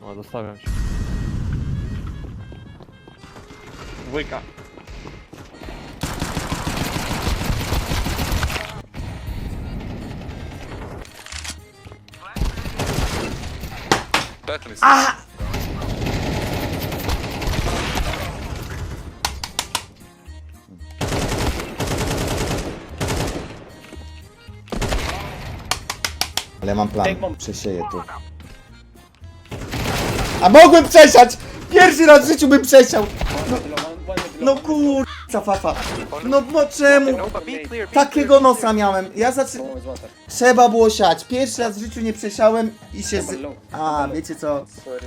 No, zostawiam cię. Dwójka. Ale mam plan. Przesieję tu. A mogłem przesiać! Pierwszy raz w życiu bym przesiał! No fafa. No bo czemu? No, clear, be Takiego nosa miałem. Ja water. Trzeba było siać. Pierwszy raz w życiu nie przesiałem i się z... A, wiecie co? Sorry.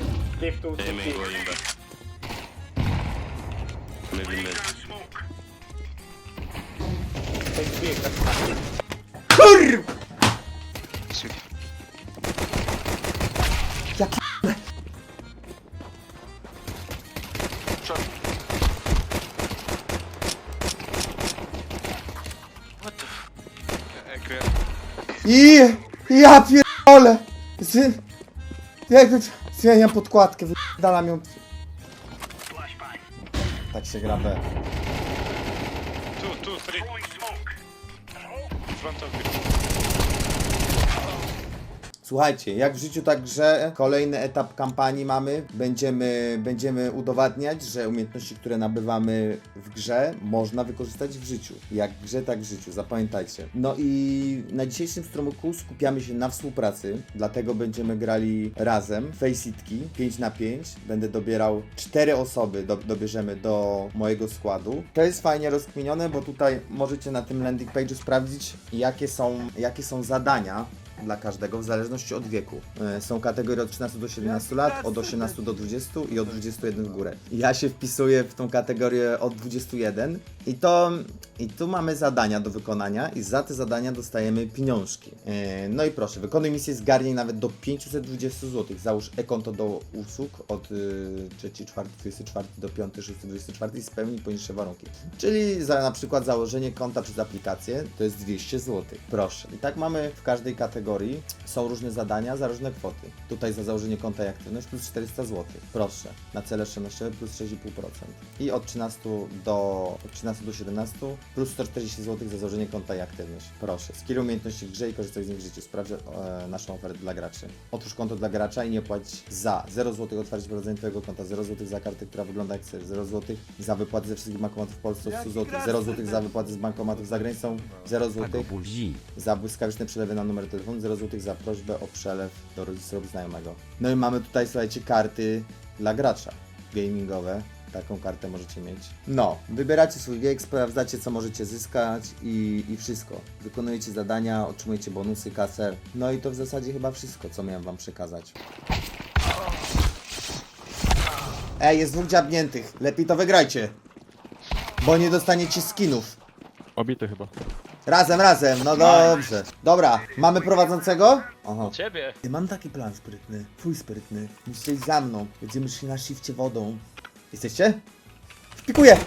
I... Ja pierdolę! Z... Jakby... Zmieniam podkładkę, wydalam ją... Tak się gra B. Two, two, three. Słuchajcie, jak w życiu, tak grze, kolejny etap kampanii mamy. Będziemy, będziemy udowadniać, że umiejętności, które nabywamy w grze, można wykorzystać w życiu. Jak w grze, tak w życiu, zapamiętajcie. No i na dzisiejszym stromoku skupiamy się na współpracy, dlatego będziemy grali razem. Faceitki 5 na 5 Będę dobierał 4 osoby, do, dobierzemy do mojego składu. To jest fajnie rozkminione, bo tutaj możecie na tym landing page'u sprawdzić, jakie są, jakie są zadania dla każdego w zależności od wieku. E, Są kategorie od 13 do 17 lat, od 18 do 20 i od 21 w górę. Ja się wpisuję w tą kategorię od 21 i to i tu mamy zadania do wykonania i za te zadania dostajemy pieniążki. E, No i proszę, wykonuj misję zgarnij nawet do 520 zł. Załóż e-konto do usług od y, 3, 4, 24 do 5, 6, 24 i spełnij poniższe warunki. Czyli za na przykład założenie konta przez aplikację to jest 200 zł. Proszę. I tak mamy w każdej kategorii są różne zadania za różne kwoty. Tutaj za założenie konta i aktywność plus 400 zł. Proszę. Na cele oszczędnościowe plus 6,5%. I od 13 do od 13 do 17 plus 140 zł za założenie konta i aktywność. Proszę. Skill umiejętności w grze i korzystaj z nich w życiu. Sprawdź e, naszą ofertę dla graczy. Otwórz konto dla gracza i nie płać za 0 zł otwarcie prowadzenie Twojego konta, 0 zł za kartę, która wygląda jak ser, 0 zł za wypłaty ze wszystkich bankomatów w Polsce od 100 zł, 0 zł za wypłaty z bankomatów za granicą, 0 zł za błyskawiczne przelewy na numer telefonu, 0 zł za prośbę o przelew do rodziców znajomego. No i mamy tutaj, słuchajcie, karty dla gracza gamingowe. Taką kartę możecie mieć. No, wybieracie swój wiek, sprawdzacie co możecie zyskać i, i wszystko. Wykonujecie zadania, otrzymujecie bonusy, kasę. No i to w zasadzie chyba wszystko, co miałem wam przekazać. Ej, jest dwóch dziabniętych. Lepiej to wygrajcie. Bo nie dostaniecie skinów. Obity chyba. Razem, razem, no dobrze. Dobra, mamy prowadzącego? Aha. Ciebie! Ja mam taki plan sprytny, twój sprytny. Musicie iść za mną. Będziemy szli na shifcie wodą. Jesteście? Pikuję!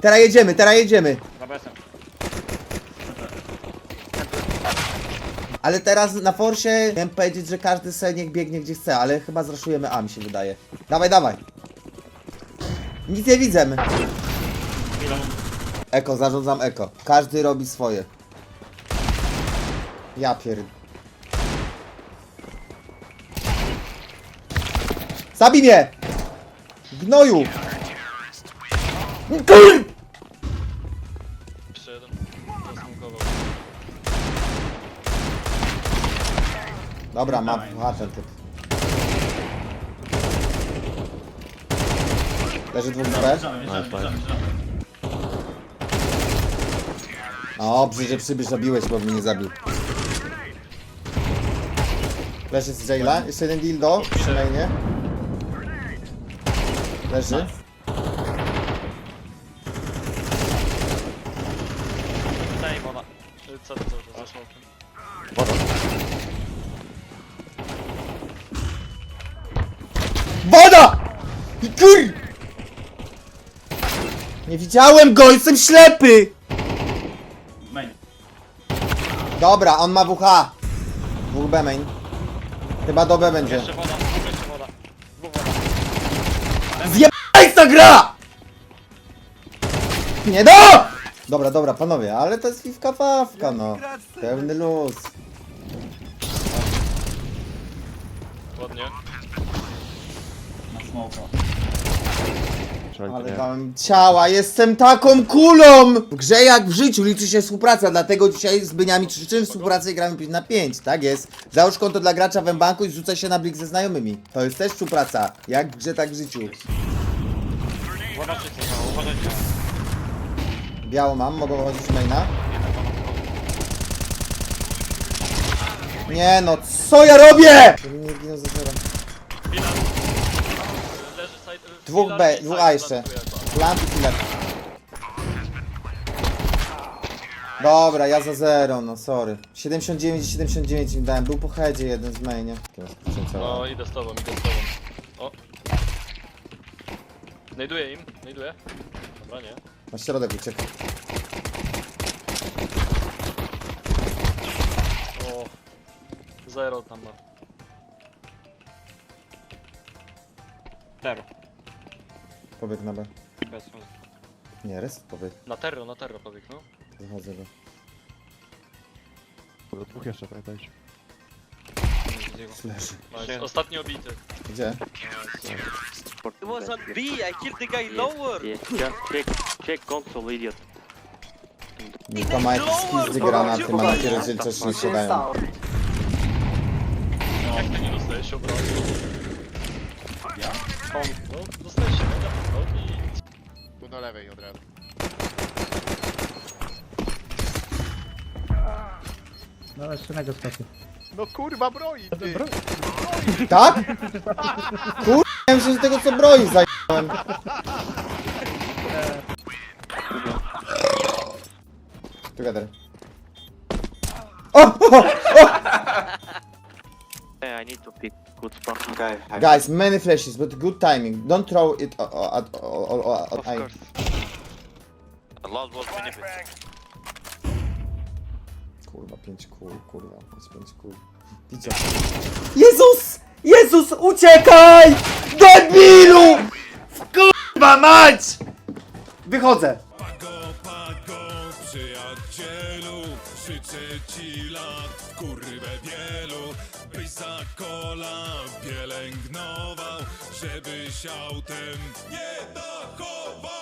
Teraz jedziemy, teraz jedziemy. Ale teraz na forsie chciałem powiedzieć, że każdy sobie niech biegnie gdzie chce, ale chyba zraszujemy A mi się wydaje. Dawaj, dawaj. Nic nie widzę. Eko, zarządzam eko. Każdy robi swoje. Ja pierd... Zabij mnie! Gnoju! Kur... Jeszcze jeden. Zasmukował. Dobra, ma ten typ. Leży dwóch B. Dobrze, że przybysz zabiłeś, bo mnie nie zabił. Leży z Jaila. Jeszcze jeden dildo przy mainie. Leży. Daj bona. Co to za za smokiem? Woda! I kur... Nie widziałem go, jestem ślepy! Dobra, on ma WH. Dwóch B main. Chyba do B będzie. Jeszcze bona, jeszcze bona. Zjebaj ta gra! Nie do! Dobra, dobra, panowie, ale to jest fifka fawka, no. Pełny luz. Ładnie. Ale dałem ciała, jestem taką kulą! W grze jak w życiu liczy się współpraca, dlatego dzisiaj z Byniami ćwiczymy współpracę i gramy 5 na 5, tak jest. Załóż konto dla gracza w banku i rzucaj się na blik ze znajomymi. To jest też współpraca, jak w grze, tak w życiu. Uważajcie, co uważajcie. Biało mam, mogą chodzić maina. Nie no, co ja robię? Nie ginął za zero. Filar. Dwóch B, dwóch A jeszcze. Plant i filar. Dobra, ja za zero, no sorry. 79 i 79 mi dałem, był po headzie jeden z mainie. No idę z tobą, idę z tobą. O. Znajduję im, znajduję. Dobra, nie. Na środek uciekł. O. Zero tam ma. Zero. Pobieg na B. Bez Nie, res pobieg. Na terro, na terro pobieg, no. Zachodzę go. Dwóch jeszcze, pamiętajcie. Leży. Nice. Ostatni obity. Gdzie? It was on B. I killed the guy lower. Yeah, just check, check console, idiot. Mika ma jakieś skizdy granaty, ma takie rozdzielczości nie siadają. Jak ty nie dostajesz się obrony? Ja? No, dostajesz się no i... Tu do lewej od razu. No jeszcze mega skoczy. No kurwa broi ty! Tak? Kur... Ja myślę, że tego co broi zająłem. Together. O! o! Yeah, I need to pick good spot. Guys, many flashes, but good timing. Don't throw it at all. Uh, Of I... course. Last was. Kurwa, 5 kul, kurwa, 5 kul. Widzę. Jezus! Jezus, uciekaj! Debilu! Kurwa mać! Wychodzę. Przyjacielu, życzę ci lat, kurwę wielu, byś za kola pielęgnował, żebyś autem nie dachował.